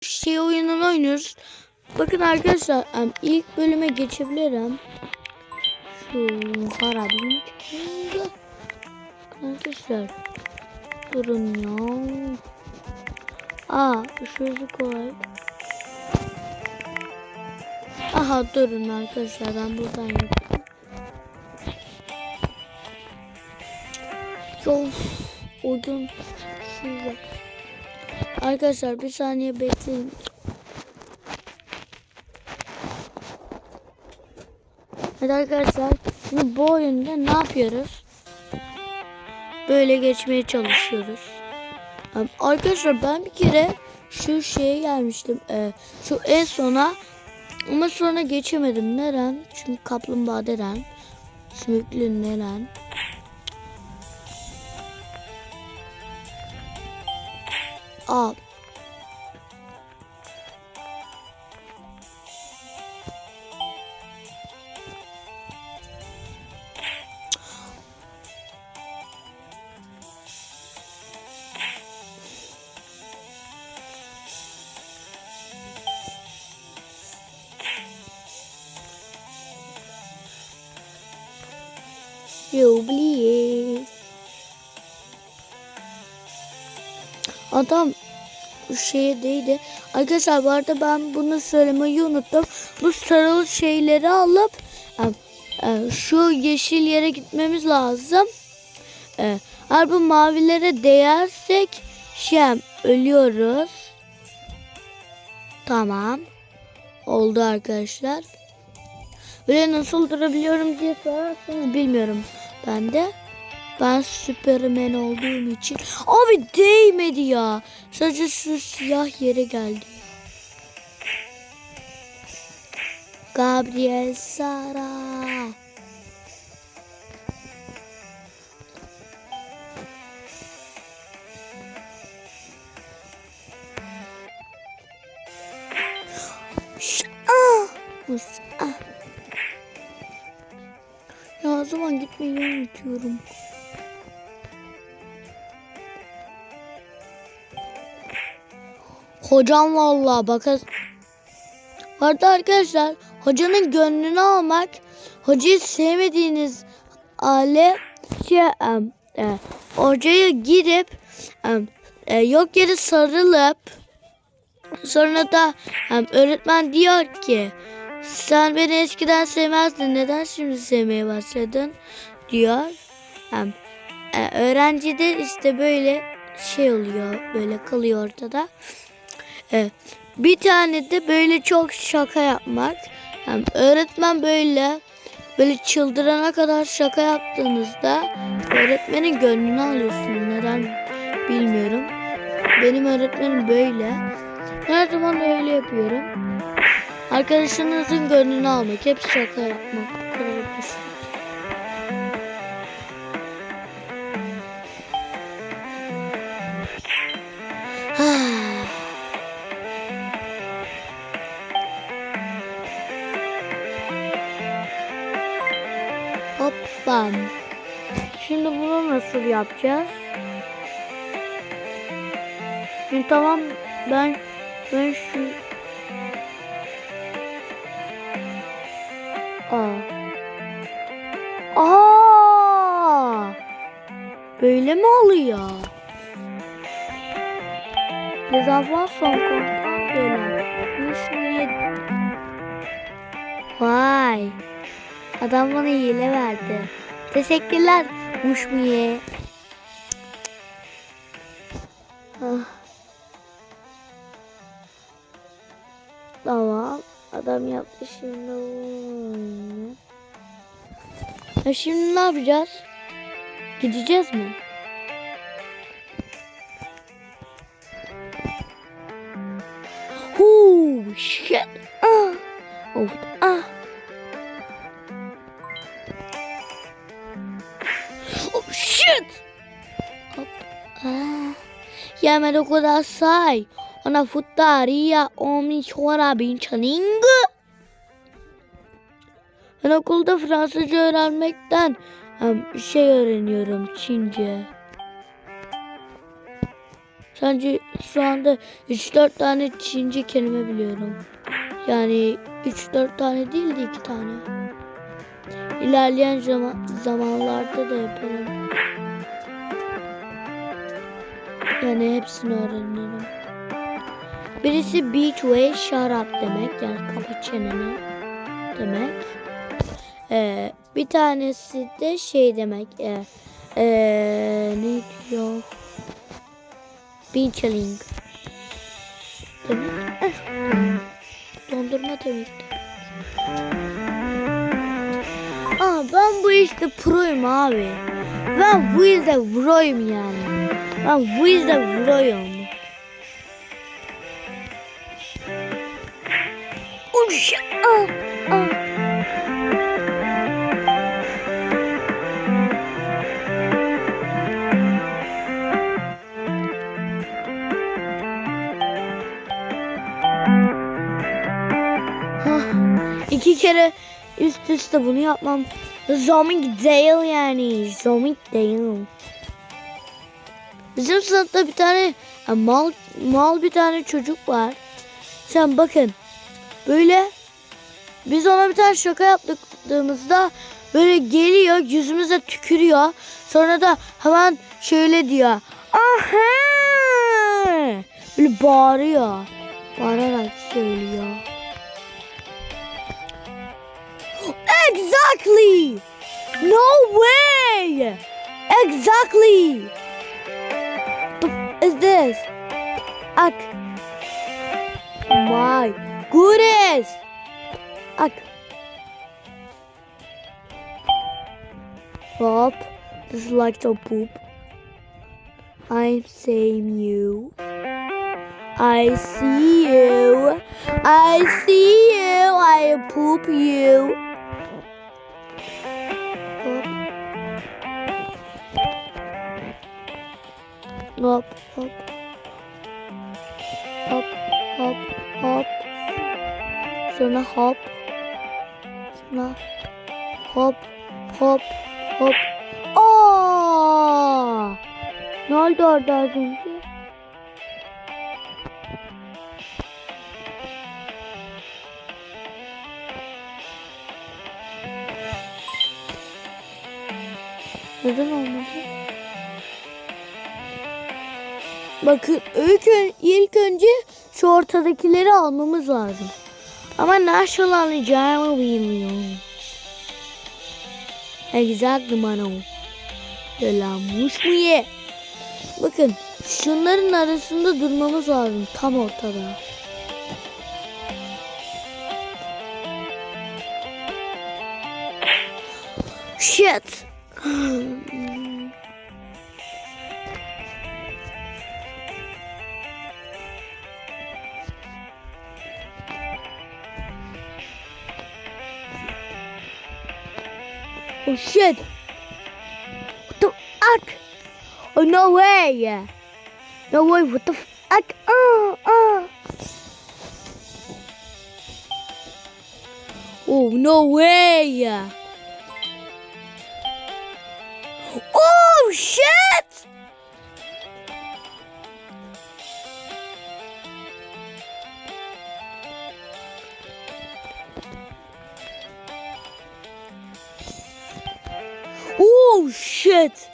şey oyununu oynuyoruz. Bakın arkadaşlar ilk bölüme geçebilirim. Şu çıkınca. Arkadaşlar durun ya. Aa şurası kolay. Aha durun arkadaşlar ben buradan yapayım. Of oyun şurada. Arkadaşlar bir saniye bekleyin. Evet arkadaşlar şimdi bu oyunda ne yapıyoruz? Böyle geçmeye çalışıyoruz. Arkadaşlar ben bir kere şu şeye gelmiştim. e, şu en sona ama sonra geçemedim. Neren? Çünkü kaplumbağa deren. Sümüklü neren? Aa J'ai oublié. Adam şeye değdi. Arkadaşlar bu arada ben bunu söylemeyi unuttum. Bu sarılı şeyleri alıp e, e, şu yeşil yere gitmemiz lazım. E, Eğer bu mavilere değersek şey ölüyoruz. Tamam. Oldu arkadaşlar. Böyle nasıl durabiliyorum diye sorarsanız bilmiyorum ben de. Ben Süpermen olduğum için. Abi değmedi ya. Sadece şu siyah yere geldi. Gabriel Sara. Ah! Ah! Ya o zaman gitmeyi unutuyorum. Hocam vallahi bakın. Vardı arkadaşlar hocanın gönlünü almak hocayı sevmediğiniz hale şey, em, e, hocaya girip em, e, yok yere sarılıp sonra da em, öğretmen diyor ki sen beni eskiden sevmezdin neden şimdi sevmeye başladın diyor. Em, e, öğrenci de işte böyle şey oluyor böyle kalıyor ortada. Evet. Bir tane de böyle çok şaka yapmak. Yani öğretmen böyle böyle çıldırana kadar şaka yaptığınızda öğretmenin gönlünü alıyorsunuz. Neden bilmiyorum. Benim öğretmenim böyle. Her zaman öyle yapıyorum. Arkadaşınızın gönlünü almak. Hep şaka yapmak. Bu Hoppa. Şimdi bunu nasıl yapacağız? Şimdi tamam ben ben şu Aa. Aa! Böyle mi oluyor? Kontak böyle. Müşteriye Vay. Adam bana hile verdi. Teşekkürler Muşmiye. Ah. Tamam. Adam yaptı şimdi. Ya şimdi ne yapacağız? Gideceğiz mi? Yamero kudasai. Ona futaria omi chorabin chaning. Ben okulda Fransızca öğrenmekten şey öğreniyorum Çince. Sence şu anda 3-4 tane Çince kelime biliyorum. Yani 3-4 tane değil de 2 tane. İlerleyen zaman, zamanlarda da yaparım. Yani hepsini öğrenirim. Birisi beach shut up demek. Yani kapa çeneni demek. Ee, bir tanesi de şey demek. E, e, ne diyor? Beachling. Demek. Eh, Dondurma demek. Aa ben bu işte proyum abi. Ben bu işte proyum yani. Ben bu işte proyum. Uş, ah, ah. Hah, İki kere üst üste bunu yapmam zooming değil yani. Zooming değil. Bizim sınıfta bir tane ya mal mal bir tane çocuk var. Sen bakın böyle biz ona bir tane şaka yaptığımızda böyle geliyor yüzümüze tükürüyor. Sonra da hemen şöyle diyor. Aha! Böyle bağırıyor. Bağırarak söylüyor. Exactly. No way. Exactly. Is this? Ak. My goodness. Ak. Bob, this is like the poop. I'm saying you. I see you. I see you. I poop you. Hop hop. Hop hop hop. Sonra hop. Sonra hop hop hop. Aa! Ne oldu orada az önce? Neden olmadı? Bakın ilk, ilk önce şu ortadakileri almamız lazım. Ama nasıl alacağımı bilmiyorum. Exactly mano. Yalanmış mı ye? Bakın şunların arasında durmamız lazım. Tam ortada. Oh shit! What the fuck? Oh no way! No way! What the fuck? Oh, oh. Oh no way! Oh shit! Oh shit.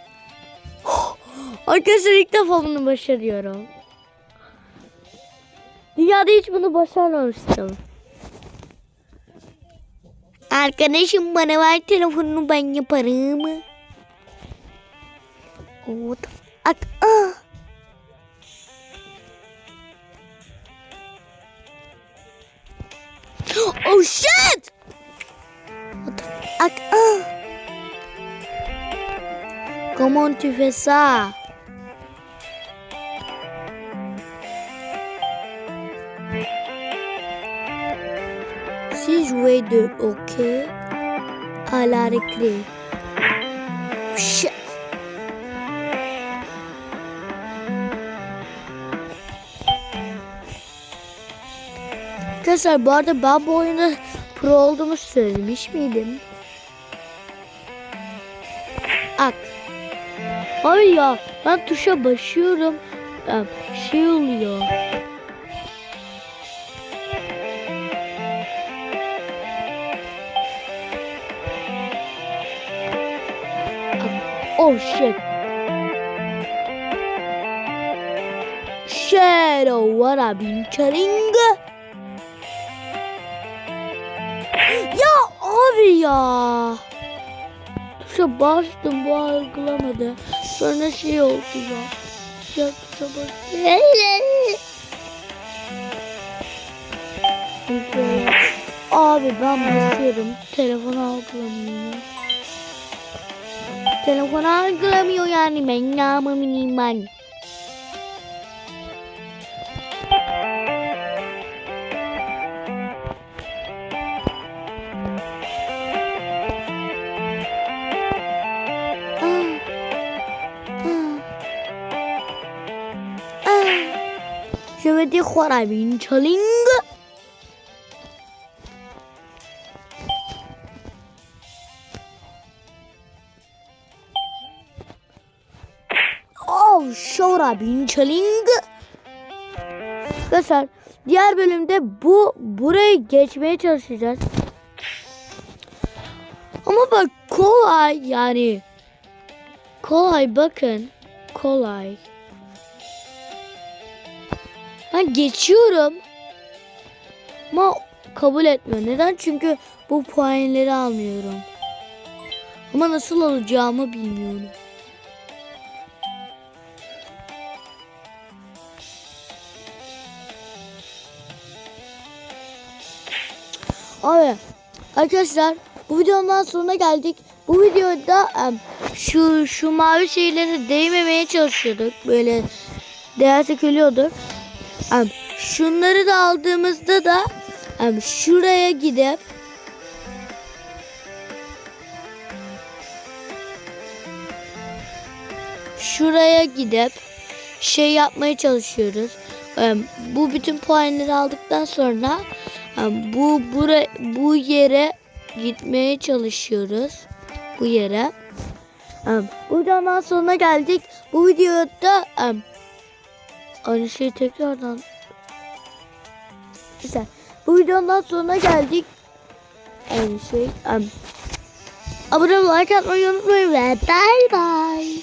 Arkadaşlar ilk defa bunu başarıyorum. Dünyada hiç bunu başarmamıştım. Arkadaşım bana ver telefonunu ben yaparım. Oh, what the fuck? Ah. Oh shit! What the fuck? Ah. Comment tu fais ça? Si jouer de hockey à la récré. Shit. Arkadaşlar bu arada ben bu oyunda pro olduğumu söylemiş miydim? Ak. Hayır ya ben tuşa basıyorum şey oluyor. Oh shit. Shadow what I've been telling. Ya abi ya. Tuşa bastım bu algılamadı. Sonra şey oldu ya. Ya tuşa bastım. Abi ben basıyorum. Telefonu algılamıyor. Telefon algılamıyor yani ben namımın ben. La une chilling. Oh, şora bin chilling. Arkadaşlar diğer bölümde bu burayı geçmeye çalışacağız. Ama bak kolay yani. Kolay bakın. Kolay. Ben geçiyorum. Ama kabul etmiyor. Neden? Çünkü bu puanları almıyorum. Ama nasıl alacağımı bilmiyorum. Abi arkadaşlar bu videonun sonuna geldik. Bu videoda şu şu mavi şeylere değmemeye çalışıyorduk. Böyle değersek ölüyordu. Em, şunları da aldığımızda da em, şuraya gidip şuraya gidip şey yapmaya çalışıyoruz. Em, bu bütün puanları aldıktan sonra em, bu bura, bu yere gitmeye çalışıyoruz. Bu yere. Em, bu videonun sonuna geldik. Bu videoda em, aynı şey tekrardan Güzel. Bu videonun sonuna geldik. Aynı şey. em, abone olmayı, like atmayı unutmayın ve bye bye.